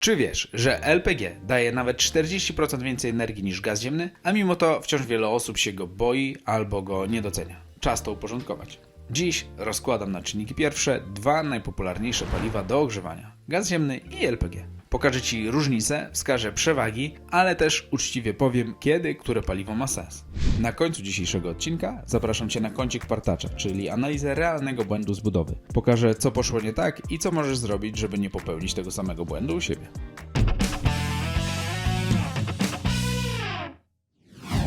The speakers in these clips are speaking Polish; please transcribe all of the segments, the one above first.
Czy wiesz, że LPG daje nawet 40% więcej energii niż gaz ziemny, a mimo to wciąż wiele osób się go boi albo go nie docenia? Czas to uporządkować. Dziś rozkładam na czynniki pierwsze dwa najpopularniejsze paliwa do ogrzewania: gaz ziemny i LPG. Pokażę Ci różnice, wskażę przewagi, ale też uczciwie powiem, kiedy które paliwo ma sens. Na końcu dzisiejszego odcinka zapraszam Cię na kącik partacza, czyli analizę realnego błędu z budowy. Pokażę, co poszło nie tak i co możesz zrobić, żeby nie popełnić tego samego błędu u siebie.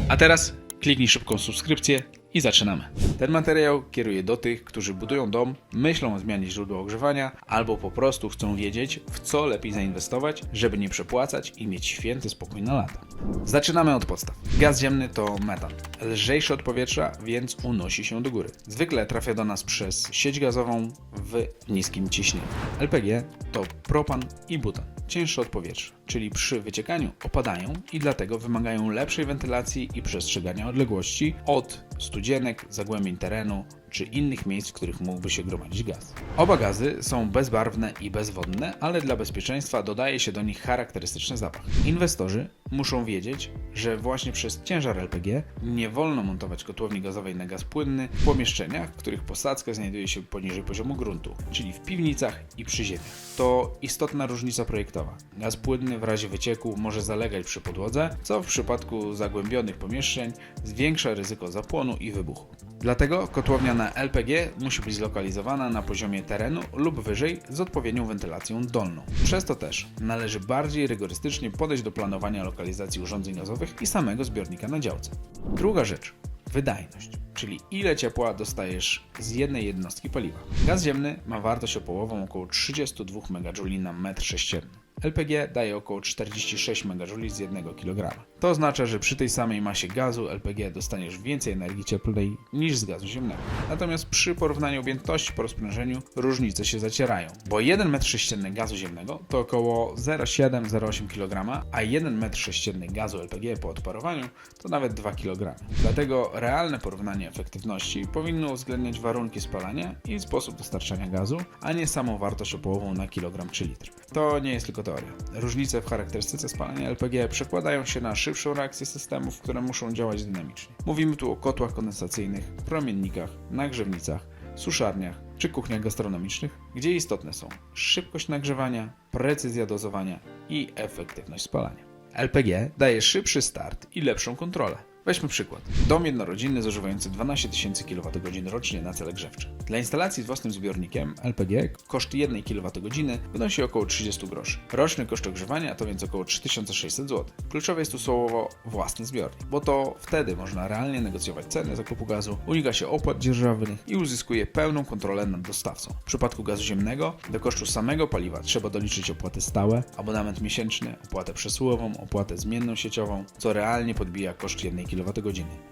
A teraz kliknij szybką subskrypcję i zaczynamy. Ten materiał kieruję do tych, którzy budują dom, myślą o zmianie źródła ogrzewania albo po prostu chcą wiedzieć, w co lepiej zainwestować, żeby nie przepłacać i mieć święty spokój na lata. Zaczynamy od podstaw. Gaz ziemny to metan. Lżejszy od powietrza, więc unosi się do góry. Zwykle trafia do nas przez sieć gazową w niskim ciśnieniu. LPG to propan i butan cięższe od powietrza, czyli przy wyciekaniu opadają i dlatego wymagają lepszej wentylacji i przestrzegania odległości od studzienek, zagłębień terenu czy innych miejsc, w których mógłby się gromadzić gaz. Oba gazy są bezbarwne i bezwodne, ale dla bezpieczeństwa dodaje się do nich charakterystyczny zapach. Inwestorzy muszą wiedzieć, że właśnie przez ciężar LPG nie wolno montować kotłowni gazowej na gaz płynny w pomieszczeniach, w których posadzka znajduje się poniżej poziomu gruntu, czyli w piwnicach i przy ziemi. To istotna różnica projektowa. Gaz płynny w razie wycieku może zalegać przy podłodze, co w przypadku zagłębionych pomieszczeń zwiększa ryzyko zapłonu i wybuchu. Dlatego kotłownia na LPG musi być zlokalizowana na poziomie terenu lub wyżej z odpowiednią wentylacją dolną. Przez to też należy bardziej rygorystycznie podejść do planowania lokalizacji urządzeń gazowych i samego zbiornika na działce. Druga rzecz wydajność, czyli ile ciepła dostajesz z jednej jednostki paliwa. Gaz ziemny ma wartość opołową około 32 MJ na metr sześcienny. LPG daje około 46 MJ z 1 kg. To oznacza, że przy tej samej masie gazu LPG dostaniesz więcej energii cieplnej niż z gazu ziemnego. Natomiast przy porównaniu objętości po rozprężeniu różnice się zacierają, bo 1 m3 gazu ziemnego to około 0,7-0,8 kg, a 1 m3 gazu LPG po odparowaniu to nawet 2 kg. Dlatego realne porównanie efektywności powinno uwzględniać warunki spalania i sposób dostarczania gazu, a nie samą wartość opołową na kilogram czy litr. To nie jest tylko teoria. Różnice w charakterystyce spalania LPG przekładają się na szybszą reakcję systemów, które muszą działać dynamicznie. Mówimy tu o kotłach kondensacyjnych, promiennikach, nagrzewnicach, suszarniach czy kuchniach gastronomicznych, gdzie istotne są szybkość nagrzewania, precyzja dozowania i efektywność spalania. LPG daje szybszy start i lepszą kontrolę. Weźmy przykład. Dom jednorodzinny zużywający 12 tysięcy kWh rocznie na cele grzewcze. Dla instalacji z własnym zbiornikiem LPG koszt 1 kWh wynosi około 30 groszy. Roczny koszt ogrzewania to więc około 3600 zł. Kluczowe jest tu słowo własny zbiornik, bo to wtedy można realnie negocjować ceny zakupu gazu, unika się opłat dzierżawnych i uzyskuje pełną kontrolę nad dostawcą. W przypadku gazu ziemnego do kosztu samego paliwa trzeba doliczyć opłaty stałe, abonament miesięczny, opłatę przesyłową, opłatę zmienną sieciową, co realnie podbija koszt 1 kWh.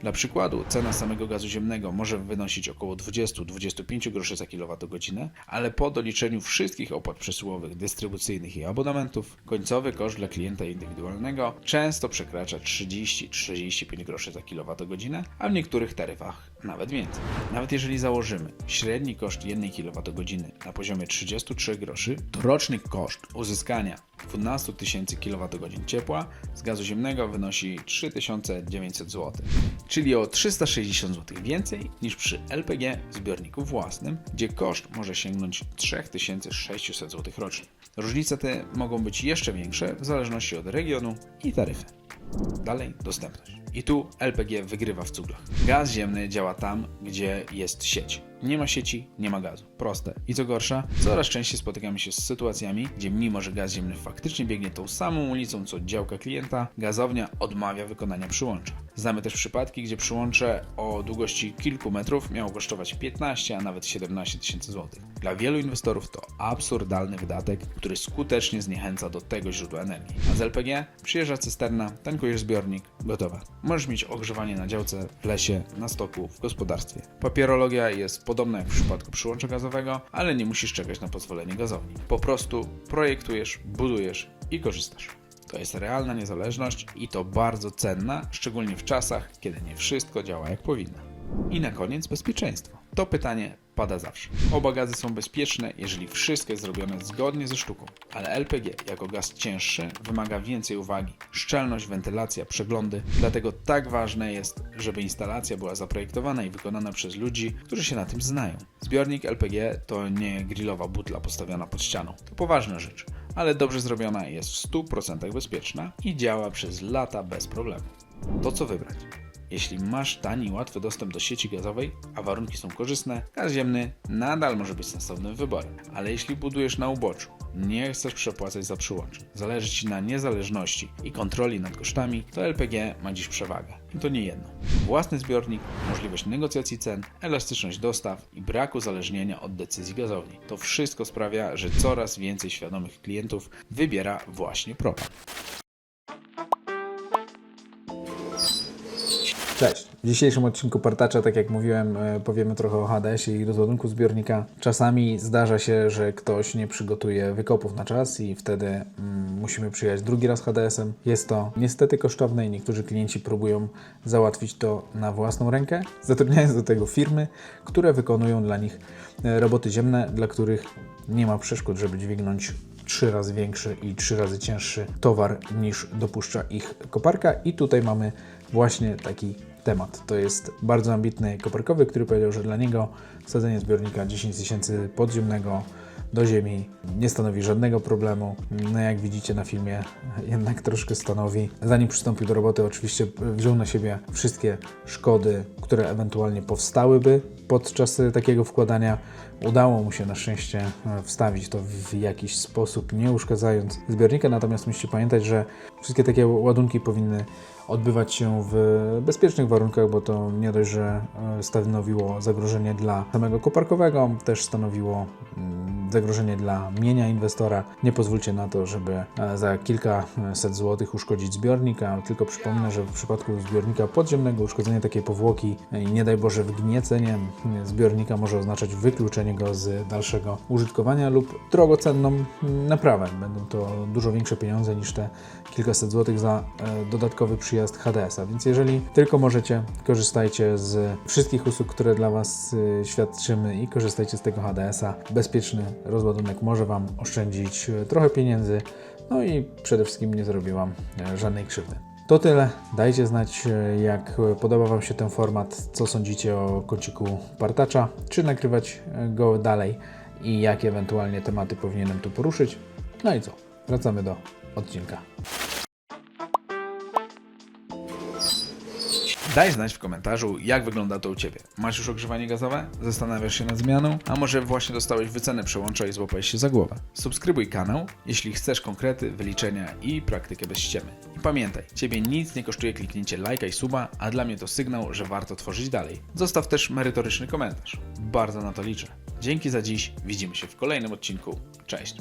Dla przykładu, cena samego gazu ziemnego może wynosić około 20-25 groszy za kWh, ale po doliczeniu wszystkich opłat przesyłowych, dystrybucyjnych i abonamentów, końcowy koszt dla klienta indywidualnego często przekracza 30-35 groszy za kWh, a w niektórych taryfach nawet więcej. Nawet jeżeli założymy średni koszt 1 kWh na poziomie 33 groszy, to roczny koszt uzyskania 12 tysięcy kWh ciepła z gazu ziemnego wynosi 3900 zł, czyli o 360 zł więcej niż przy LPG zbiorniku własnym, gdzie koszt może sięgnąć 3600 zł rocznie. Różnice te mogą być jeszcze większe w zależności od regionu i taryfy. Dalej dostępność. I tu LPG wygrywa w cuglach. Gaz ziemny działa tam, gdzie jest sieć. Nie ma sieci, nie ma gazu. Proste. I co gorsza, coraz częściej spotykamy się z sytuacjami, gdzie mimo, że gaz ziemny faktycznie biegnie tą samą ulicą co działka klienta, gazownia odmawia wykonania przyłącza. Znamy też przypadki, gdzie przyłącze o długości kilku metrów miało kosztować 15, a nawet 17 tysięcy złotych. Dla wielu inwestorów to absurdalny wydatek, który skutecznie zniechęca do tego źródła energii. A z LPG przyjeżdża cysterna, tankujesz zbiornik, gotowe. Możesz mieć ogrzewanie na działce, w lesie, na stoku, w gospodarstwie. Papierologia jest podobna jak w przypadku przyłącza gazowego, ale nie musisz czekać na pozwolenie gazowni. Po prostu projektujesz, budujesz i korzystasz. To jest realna niezależność i to bardzo cenna, szczególnie w czasach, kiedy nie wszystko działa jak powinno. I na koniec bezpieczeństwo. To pytanie pada zawsze. Oba gazy są bezpieczne, jeżeli wszystko jest zrobione zgodnie ze sztuką, ale LPG jako gaz cięższy wymaga więcej uwagi. Szczelność, wentylacja, przeglądy. Dlatego tak ważne jest, żeby instalacja była zaprojektowana i wykonana przez ludzi, którzy się na tym znają. Zbiornik LPG to nie grillowa butla postawiona pod ścianą. To poważna rzecz, ale dobrze zrobiona jest w 100% bezpieczna i działa przez lata bez problemu. To co wybrać? Jeśli masz tani i łatwy dostęp do sieci gazowej, a warunki są korzystne, gaz ziemny nadal może być sensownym wyborem. Ale jeśli budujesz na uboczu, nie chcesz przepłacać za przyłącze, zależy Ci na niezależności i kontroli nad kosztami, to LPG ma dziś przewagę. I to nie jedno. Własny zbiornik, możliwość negocjacji cen, elastyczność dostaw i brak uzależnienia od decyzji gazowni. To wszystko sprawia, że coraz więcej świadomych klientów wybiera właśnie propan. Cześć. W dzisiejszym odcinku Partacza, tak jak mówiłem, e, powiemy trochę o HDS-ie i rozładunku zbiornika. Czasami zdarza się, że ktoś nie przygotuje wykopów na czas i wtedy mm, musimy przyjechać drugi raz HDS-em. Jest to niestety kosztowne i niektórzy klienci próbują załatwić to na własną rękę, zatrudniając do tego firmy, które wykonują dla nich e, roboty ziemne, dla których nie ma przeszkód, żeby dźwignąć trzy razy większy i trzy razy cięższy towar niż dopuszcza ich koparka. I tutaj mamy właśnie taki temat. To jest bardzo ambitny koparkowy, który powiedział, że dla niego wsadzenie zbiornika 10 tysięcy podziemnego do ziemi nie stanowi żadnego problemu. No jak widzicie na filmie, jednak troszkę stanowi. Zanim przystąpił do roboty, oczywiście wziął na siebie wszystkie szkody, które ewentualnie powstałyby podczas e, takiego wkładania. Udało mu się na szczęście e, wstawić to w jakiś sposób, nie uszkadzając zbiornika. Natomiast musicie pamiętać, że wszystkie takie ładunki powinny odbywać się w bezpiecznych warunkach, bo to nie dość, że e, stanowiło zagrożenie dla samego koparkowego, też stanowiło mm, zagrożenie dla mienia inwestora. Nie pozwólcie na to, żeby e, za kilkaset złotych uszkodzić zbiornik, a tylko przypomnę, że w przypadku zbiornika podziemnego uszkodzenie takiej powłoki e, i nie daj Boże wgniecenie zbiornika może oznaczać wykluczenie go z dalszego użytkowania lub drogocenną naprawę. Będą to dużo większe pieniądze niż te kilkaset złotych za e, dodatkowy przyjazd HDS-a. Więc jeżeli tylko możecie, korzystajcie z wszystkich usług, które dla Was świadczymy i korzystajcie z tego HDS-a. Bezpieczny rozładunek może Wam oszczędzić e, trochę pieniędzy, no i przede wszystkim nie zrobi Wam e, żadnej krzywdy. To tyle. Dajcie znać, e, jak podoba Wam się ten format, co sądzicie o kąciku partacza, czy nagrywać go dalej i jakie ewentualnie tematy powinienem tu poruszyć. No i co? Wracamy do odcinka. Daj znać w komentarzu, jak wygląda to u Ciebie. Masz już ogrzewanie gazowe? Zastanawiasz się nad zmianą? A może właśnie dostałeś wycenę przełącza i złapałeś się za głowę? Subskrybuj kanał, jeśli chcesz konkrety, wyliczenia i praktykę bez ściemy. I pamiętaj, Ciebie nic nie kosztuje kliknięcie lajka i suba, a dla mnie to sygnał, że warto tworzyć dalej. Zostaw też merytoryczny komentarz. Bardzo na to liczę. Dzięki za dziś, widzimy się w kolejnym odcinku. Cześć!